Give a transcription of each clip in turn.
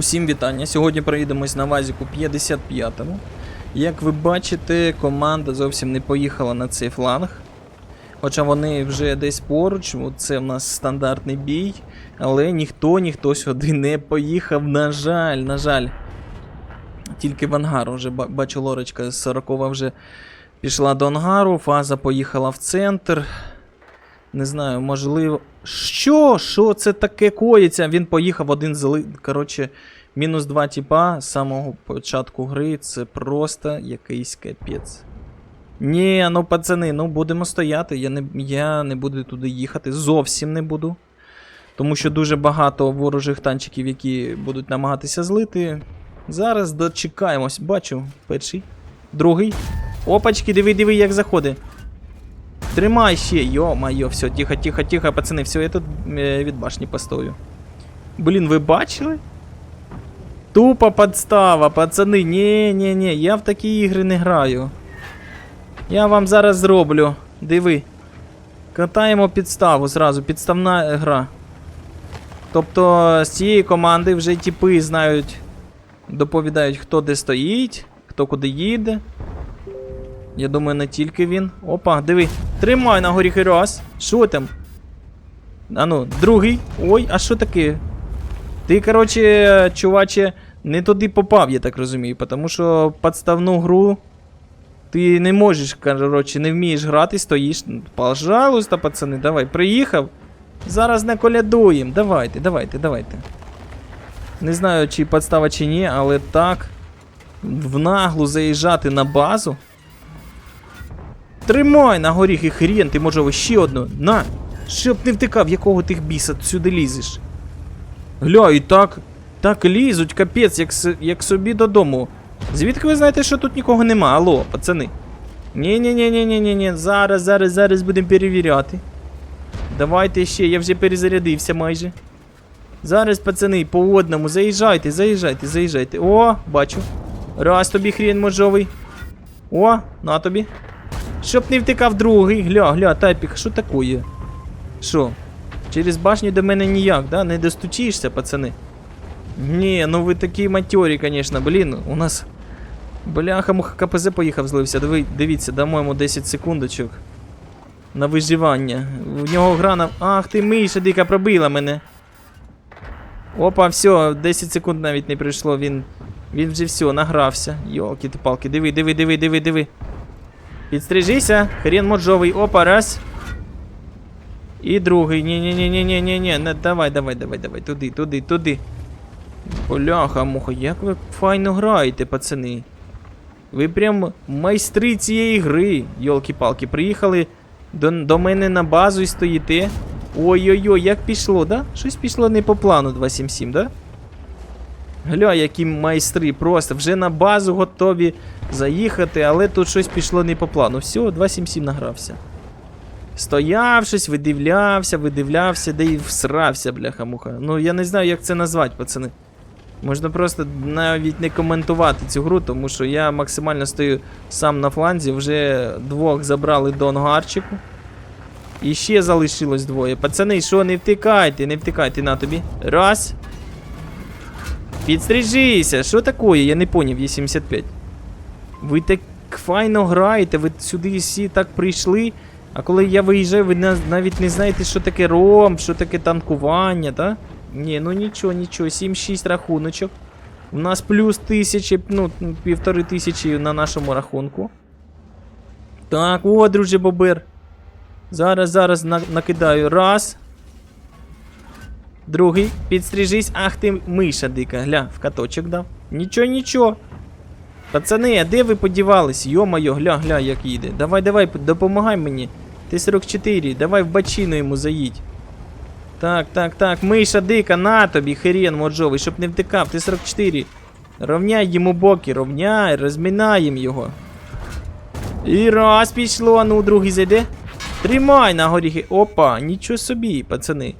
Усім вітання. Сьогодні проїдемось на Вазіку 55-му. Як ви бачите, команда зовсім не поїхала на цей фланг. Хоча вони вже десь поруч, це в нас стандартний бій. Але ніхто, ніхто сюди не поїхав, на жаль, на жаль. Тільки в ангар вже бачу лорочка з 40 вже пішла до ангару, фаза поїхала в центр. Не знаю, можливо. Що? Що це таке коїться? Він поїхав один зли. Коротше, мінус два тіпа з самого початку гри. Це просто якийсь капець. Ні, ну пацани, ну будемо стояти. Я не, я не буду туди їхати. Зовсім не буду. Тому що дуже багато ворожих танчиків, які будуть намагатися злити. Зараз дочекаємось. Бачу, перший, другий. Опачки, диви, диви, як заходить. Тримай ще, йо-майо, все, тихо, тихо, тихо, пацани, все, я тут е, від башні постою. Блін, ви бачили? Тупа подстава, пацани. Ні, ні, ні, я в такі ігри не граю. Я вам зараз зроблю. Диви. Катаємо підставу зразу, підставна гра. Тобто з цієї команди вже тіпи знають, доповідають, хто де стоїть, хто куди їде. Я думаю, не тільки він. Опа, диви. Тримай на горіхи раз. Що там? А ну, другий. Ой, а що таке? Ти, короче, чуваче, не туди попав, я так розумію, тому що подставну гру ти не можеш, короче, не вмієш грати, стоїш. Пожалуйста, пацани, давай, приїхав. Зараз не колядуємо. Давайте, давайте, давайте. Не знаю, чи подстава, чи ні, але так. В наглу заїжджати на базу. Тримай на горіхи хрен, ти може ще одну. На! Щоб не втикав, якого ти біса сюди лізеш. Гля, і так. Так лізуть, капець, як, як собі додому. Звідки ви знаєте, що тут нікого нема? Алло, пацани. Ні-ні-ні-ні-ні-ні, зараз, зараз, зараз будемо перевіряти. Давайте ще, я вже перезарядився майже. Зараз, пацани, по одному, заїжджайте, заїжджайте, заїжджайте. О, бачу. Раз тобі хрен можовий. О, на тобі. Щоб не втикав другий. Гля, гля, тайпік, що такое? Що? Через башню до мене ніяк, да? Не достучишся, пацани. Ні, ну ви такі матьорі, конечно, блін, у нас. Бляха, муха КПЗ поїхав, злився. Диви, дивіться, дамо йому 10 секундочок. На виживання. В нього гра на. Ах ти миша дика пробила мене. Опа, все, 10 секунд навіть не прийшло, він. Він вже все, награвся. Йолки ти палки, диви, диви, диви, диви, диви. Підстрижися, хрен моджовий, опа, раз. І другий. Ні-ні-ні-ні-ні-ні-ні. Не, давай, давай, давай, давай. Туди, туди, туди. Бляха, муха, як ви файно граєте, пацани. Ви прям майстри цієї гри, йолки-палки. Приїхали до, до мене на базу і стоїте. Ой-ой-ой, як пішло, да? Щось пішло не по плану 277, да? Гля, які майстри, просто вже на базу готові заїхати, але тут щось пішло не по плану. Все, 277 награвся. Стояв щось, видивлявся, видивлявся, де й всрався, бляха-муха. Ну я не знаю, як це назвати, пацани. Можна просто навіть не коментувати цю гру, тому що я максимально стою сам на фланзі, вже двох забрали до ангарчику. І ще залишилось двоє. Пацани, що, не втикайте, не втикайте на тобі. Раз. Підстрижися, що таке? Я не поняв, є 75. Ви так файно граєте, ви сюди всі так прийшли. А коли я виїжджаю, ви навіть не знаєте, що таке ром, що таке танкування, та? Ні, ну нічого, нічого, 7-6 рахуночок. У нас плюс тисячі, ну, півтори тисячі на нашому рахунку. Так, о, друже Бобер. Зараз, зараз накидаю. Раз. Другий. Підстрижись. Ах ти миша дика. Гля, в каточок дав. Нічого, нічого. Пацани, а де ви подівались? Йо-моє, гля, гля, як їде. Давай, давай, допомагай мені. Т-44, давай в бачину йому заїдь. Так, так, так, миша дика, на тобі, хрен моджовий, щоб не втикав. Т-44. Ровняй йому боки, ровняй, розмінаємо його. І раз пішло, а ну другий зайде. Тримай на горіхи. Опа, нічого собі, пацани.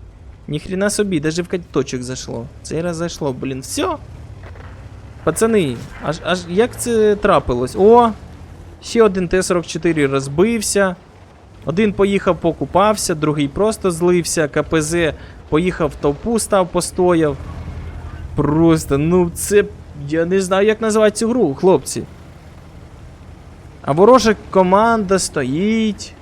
Ніхрена собі, даже в каточок зайшло. Цей раз зайшло, блін, все. Пацани, аж аж як це трапилось? О! Ще один Т-44 розбився. Один поїхав покупався, другий просто злився. КПЗ поїхав в толпу, став постояв. Просто, ну це. Я не знаю, як називати цю гру, хлопці. А ворожа команда стоїть.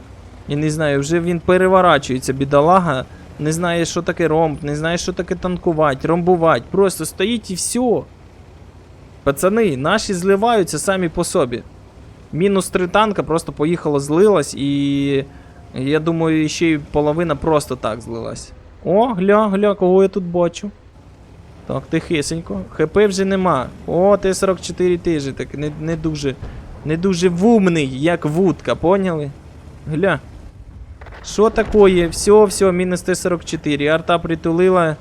Я не знаю, вже він переворачується, бідолага. Не знає, що таке ромб, не знає, що таке танкувати, ромбувати. Просто стоїть і все. Пацани, наші зливаються самі по собі. Мінус три танка просто поїхало, злилась, і я думаю, ще й половина просто так злилась. О, гля, гля, кого я тут бачу. Так, тихесенько. ХП вже нема. О, Т-44 теж так не, не дуже. Не дуже вумний, як вудка, поняли? Гля. Що такое? Все, все, мінус Т-44. Арта притулила,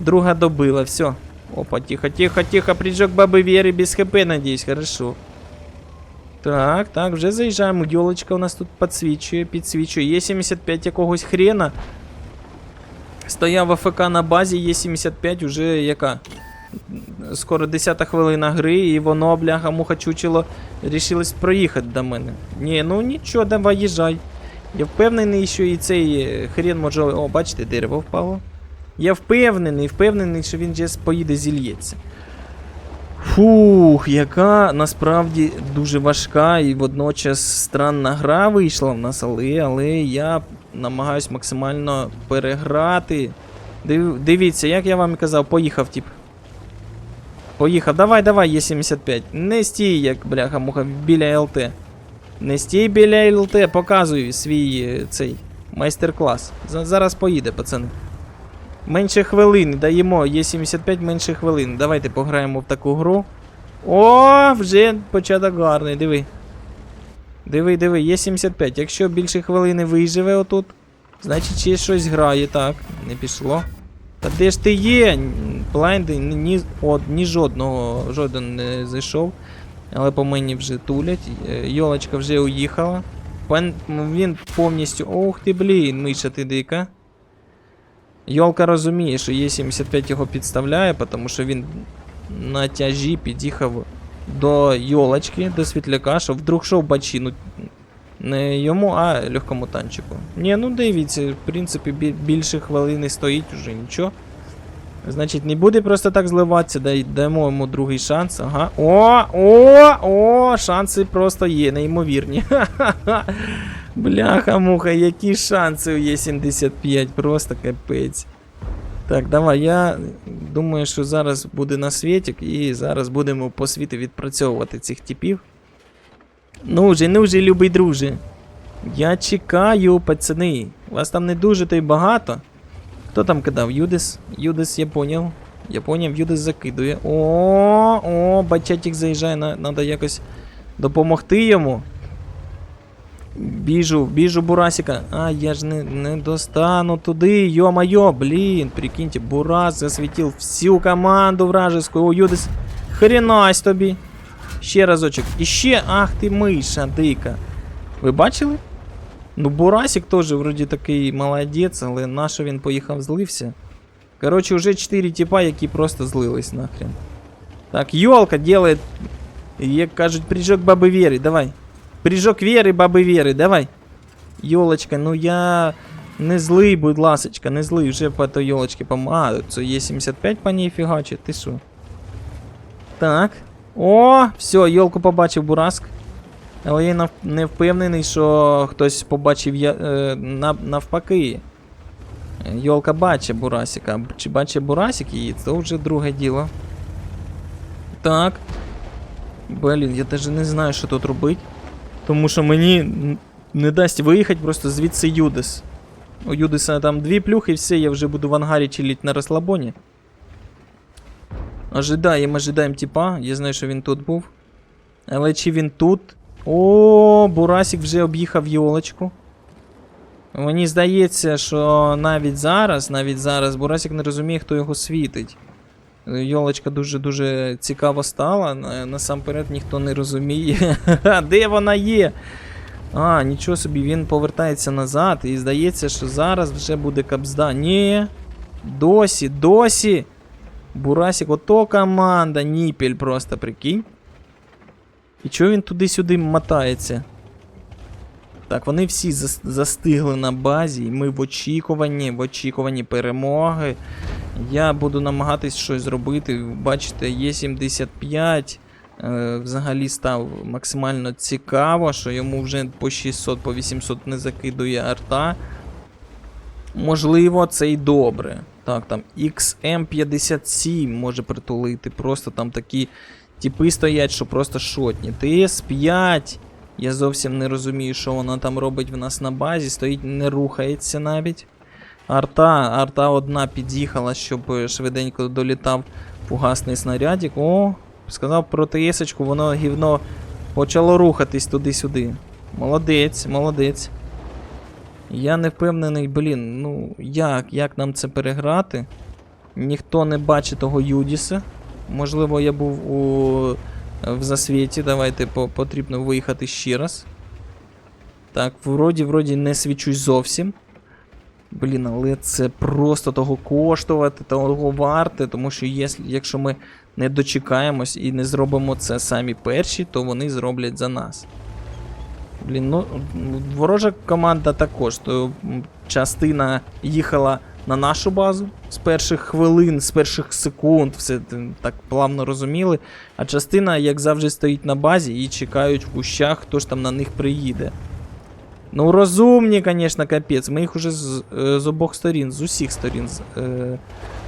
друга добила, все. Опа, тихо, тихо, тихо, прыжок баби Вери без хп, надіюсь, хорошо. Так, так, вже заїжджаємо. Йолочка у нас тут підсвічує, підсвічує. Є 75 якогось хрена. Стояв АФК на базі, є 75, уже яка? Скоро 10 хвилина гри, і воно, бляха, муха чучело, рішилось проїхати до мене. Ні, ну нічого, давай їжджай. Я впевнений, що і цей е, хрен може. О, бачите, дерево впало. Я впевнений, впевнений, що він зараз поїде зільється. Фух, яка насправді дуже важка і водночас странна гра вийшла в нас, але, але я намагаюсь максимально переграти. Див, дивіться, як я вам і казав, поїхав, тип. Поїхав, давай, давай, є 75. Не стій, як бляха муха біля ЛТ. Не стій біля ЛТ, показуй свій е, цей майстер-клас. Зараз поїде, пацани. Менше хвилин даємо, є 75 менше хвилин. Давайте пограємо в таку гру. О, вже початок гарний, диви. Диви, диви, є 75. Якщо більше хвилини виживе отут, значить ще щось грає, так. Не пішло. Та де ж ти є? Блайнди ні, от, ні жодного, жоден не зайшов. Але по мені вже тулять. Е, Йолочка вже уїхала. Пан, він повністю. Ох ти, блін, миша ти дика. Йолка розуміє, що Є75 його підставляє, тому що він на тяжі під'їхав до Йолочки, до світляка, що вдруг що в бачину. Не йому, а легкому танчику. Ні, ну дивіться, в принципі, більше хвилини стоїть уже нічого. Значить, не буде просто так зливатися, дай, дамо йому другий шанс. Ага. О, о, о, шанси просто є, неймовірні. Бляха-муха, які шанси у Є75, просто капець. Так, давай, я думаю, що зараз буде на світик і зараз будемо по світу відпрацьовувати цих типів. Ну же, ну же, любий друже. Я чекаю, пацани. Вас там не дуже то й багато. Хто там кидав? Юдис? Юдис, я поняв. Я поняв, Юдис закидує. О, о, бачатик заїжджає, надо якось допомогти йому. Біжу, біжу Бурасика. А, я ж не, не достану туди. Йо-майо, блін, прикиньте, Бурас засвітив всю команду вражескую. О, Юдис. Хренась тобі. Ще разочок. І ще, ах ти миша дика. Ви бачили? Ну, Бурасик теж вроді такий молодець, але на що він поїхав злився? Коротше, вже 4 типа, які просто злились нахрен. Так, Йолка делает, як кажуть, прыжок баби Вери, давай. Прыжок Вери, баби Вери, давай. Йолочка, ну я не злий, будь ласочка, не злий, вже по той йолочці пом... А, це є 75 по ній фігачить, ти що? Так. О, все, йолку побачив Бураск. Але я не впевнений, що хтось побачив я, е, нав- навпаки. Йолка бачить Бурасика. Чи бачить Бурасик її, це вже друге діло. Так. Блін, я навіть не знаю, що тут робити. Тому що мені не дасть виїхати просто звідси Юдис. У Юдиса там дві плюхи і все, я вже буду в ангарі чилить на розслабоні. Ожидаємо, ожидаємо типа. Я знаю, що він тут був. Але чи він тут? О, Бурасик вже об'їхав Йолочку. Мені здається, що навіть зараз, навіть зараз Бурасик не розуміє, хто його світить. Йолочка дуже-дуже цікаво стала. Насамперед ніхто не розуміє. Де вона є? А, нічого собі, він повертається назад і здається, що зараз вже буде капзда. Ні. Досі, досі. Бурасик, ото команда, ніпель просто, прикинь. І чого він туди-сюди мотається? Так, вони всі зас- застигли на базі, і ми в очікуванні, в очікуванні перемоги. Я буду намагатись щось зробити. Бачите, є 75. Е, взагалі став максимально цікаво, що йому вже по 600, по 800 не закидує арта. Можливо, це й добре. Так, там XM57 може притулити. Просто там такі типи стоять, що просто шотні. ТС5. Я зовсім не розумію, що вона там робить в нас на базі. Стоїть, не рухається навіть. Арта, арта одна під'їхала, щоб е, швиденько долітав фугасний снарядик. О, сказав про ТС-очку, воно гівно почало рухатись туди-сюди. Молодець, молодець. Я не впевнений, блін, ну як, як нам це переграти? Ніхто не бачить того Юдіса. Можливо, я був у, в засвіті. Давайте по, потрібно виїхати ще раз. Так, вроді, вроді не свічусь зовсім. Блін, але це просто того коштувати, того варте, тому що якщо ми не дочекаємось і не зробимо це самі перші, то вони зроблять за нас. Блін, ну ворожа команда також. То частина їхала на нашу базу з перших хвилин, з перших секунд, все так плавно розуміли. А частина, як завжди, стоїть на базі і чекають в кущах, хто ж там на них приїде. Ну, розумні, звісно, капець. Ми їх уже з, е, з обох сторін, з усіх сторін е,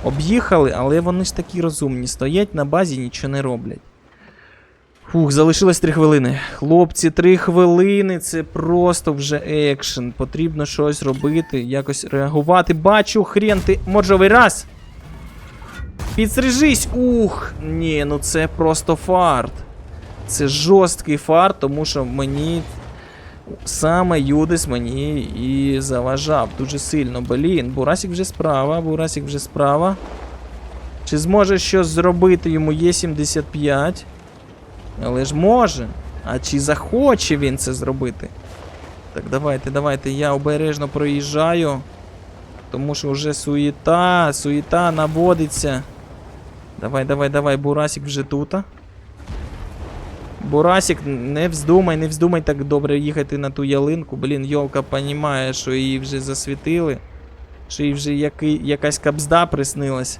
об'їхали, але вони ж такі розумні. Стоять на базі, нічого не роблять. Фух, залишилось 3 хвилини. Хлопці, 3 хвилини це просто вже екшен. Потрібно щось робити, якось реагувати. Бачу, хрен ти моржовий раз. Підстрижись! Ух! Ні, ну це просто фарт. Це жорсткий фарт, тому що мені саме Юдис мені і заважав дуже сильно. Блін, Бурасік вже справа, Бурасік вже справа. Чи зможе щось зробити йому є 75? Але ж може. А чи захоче він це зробити? Так, давайте, давайте, я обережно проїжджаю. Тому що вже суєта, суєта наводиться. Давай, давай, давай, Бурасік вже тут. Бурасік, не вздумай, не вздумай так добре їхати на ту ялинку. Блін, йолка понімає, що її вже засвітили. Що їй вже який, якась кабзда приснилась.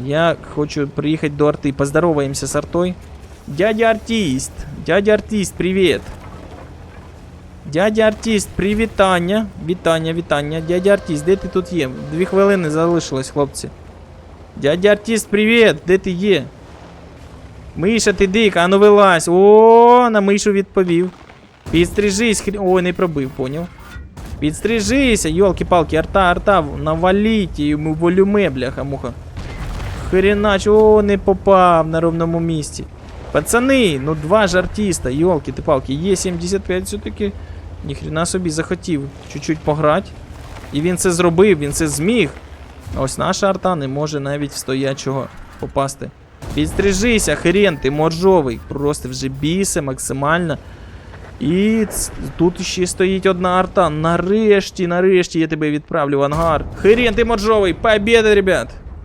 Я хочу приїхати до арти. Поздороваємося з артой. Дядя артист, дядя артист, привіт. Дядя артист, привітання. Вітання, вітання. Дядя артист, де ти тут є? Дві хвилини залишилось, хлопці. Дядя артист, привіт, де ти є? Миша, ти а ну вилазь. О, на мишу відповів. Підстрижись, хрі... Ой, не пробив, поняв. Підстрижися, йолки-палки, арта, арта, наваліть йому волюме, бляха, муха. Хренач, о, не попав на ровному місці. Пацани, ну два ж артиста, йолки ти палки, є 75 все-таки. Ніхрена собі захотів чуть-чуть пограти. І він це зробив, він це зміг. Ось наша арта не може навіть в стоячого попасти. Підстрижися, хрен ти моржовий. Просто вже бісе максимально. І тут ще стоїть одна арта. Нарешті, нарешті я тебе відправлю в ангар. Хрен ти моржовий, победа, ребят!